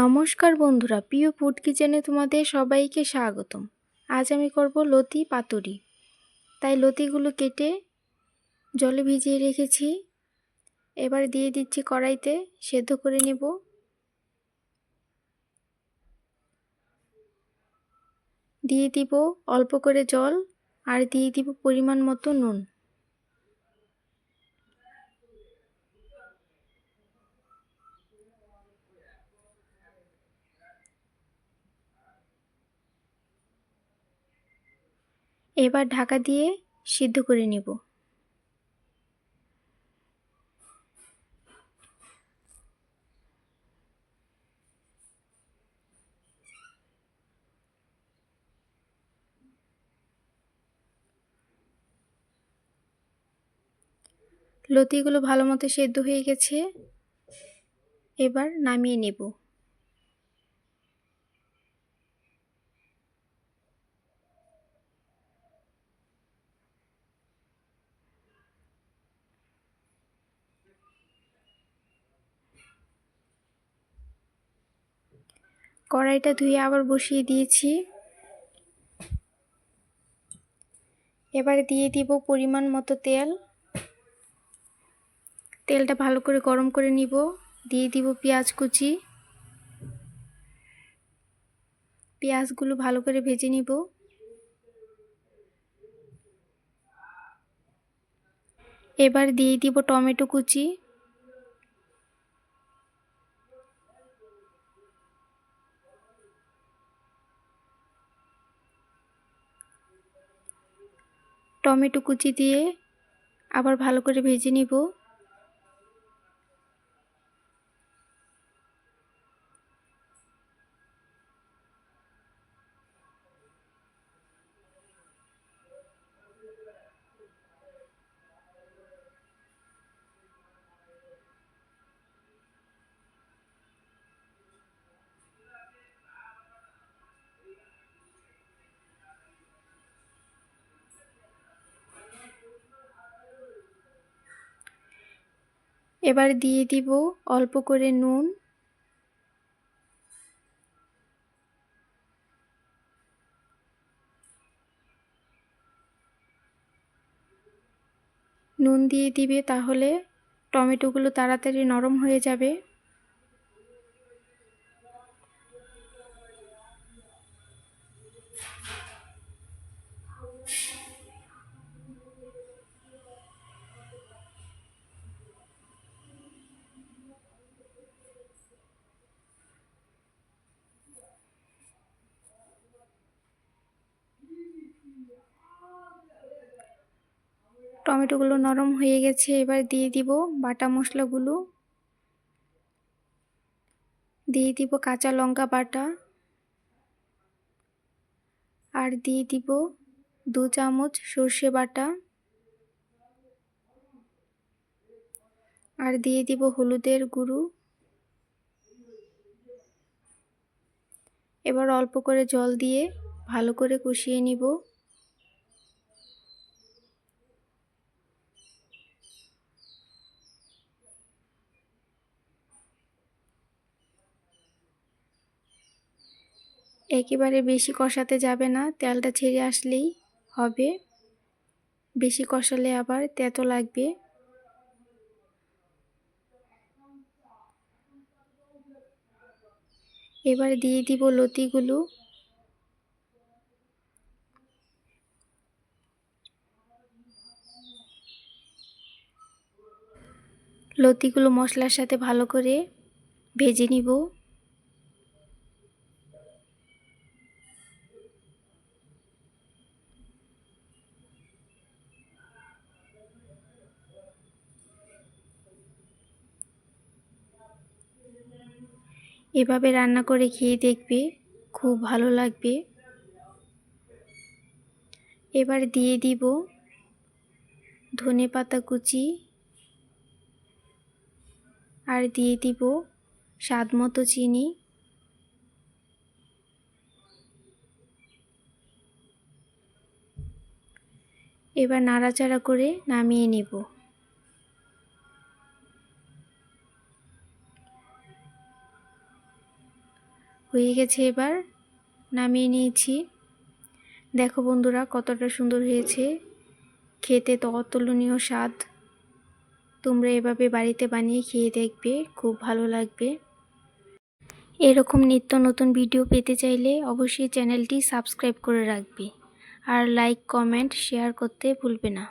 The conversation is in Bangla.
নমস্কার বন্ধুরা, প্রিয় ফুড কিচেনে তোমাদের সবাইকে স্বাগতম। আজ আমি করব লতি পাতুরি। তাই লতিগুলো কেটে জলে ভিজিয়ে রেখেছি। এবার দিয়ে দিচ্ছি কড়াইতে, সেদ্ধ করে নেব। দিয়ে দিব অল্প করে জল আর দিয়ে দিব পরিমাণ মতো নুন। এবার ঢাকা দিয়ে সিদ্ধ করে নেব। লতিগুলো ভালো মতো সেদ্ধ হয়ে গেছে। এবার নামিয়ে নেব। কড়াইটা ধুয়ে আবার বসিয়ে দিয়েছি। এবার দিয়ে দিব পরিমাণ মতো তেল। তেলটা ভালো করে গরম করে নিব। দিয়ে দিব পেঁয়াজ কুচি। পেঁয়াজগুলো ভালো করে ভেজে নিব। এবার দিয়ে দিব টমেটো কুচি। টমেটো কুচি দিয়ে আবার ভালো করে ভেজে নিব। এবার দিয়ে দিব অল্প করে নুন। নুন দিয়ে দিবে তাহলে টমেটোগুলো তাড়াতাড়ি নরম হয়ে যাবে। টমেটোগুলো নরম হয়ে গেছে, এবার দিয়ে দিব বাটা মশলাগুলো। দিয়ে দিব কাঁচা লঙ্কা বাটা। আর দিয়ে দিব দু চামচ সর্ষে বাটা। আর দিয়ে দিব হলুদের গুঁড়ো। এবার অল্প করে জল দিয়ে ভালো করে কষিয়ে নিব। একেবারে বেশি কষাতে যাবে না, তেলটা ছেড়ে আসলেই হবে। বেশি কষালে আবার তেতো লাগবে। এবার দিয়ে দিব লতিগুলো। লতিগুলো মশলার সাথে ভালো করে ভেজে নিব। এভাবে রান্না করে খেয়ে দেখবে খুব ভালো লাগবে। এবার দিয়ে দিব ধনে পাতা কুচি আর দিয়ে দিব স্বাদ মতো চিনি। এবার নাড়াচাড়া করে নামিয়ে নিব। হয়ে গেছে এবার, নামিয়ে নিয়েছি। দেখো বন্ধুরা, কতটা সুন্দর হয়েছে। খেতে তো অতুলনীয় স্বাদ। তোমরা এভাবে বাড়িতে বানিয়ে খেয়ে দেখবে, খুব ভালো লাগবে। এরকম নিত্য নতুন ভিডিও পেতে চাইলে অবশ্যই চ্যানেলটি সাবস্ক্রাইব করে রাখবে। আর লাইক, কমেন্ট, শেয়ার করতে ভুলবে না।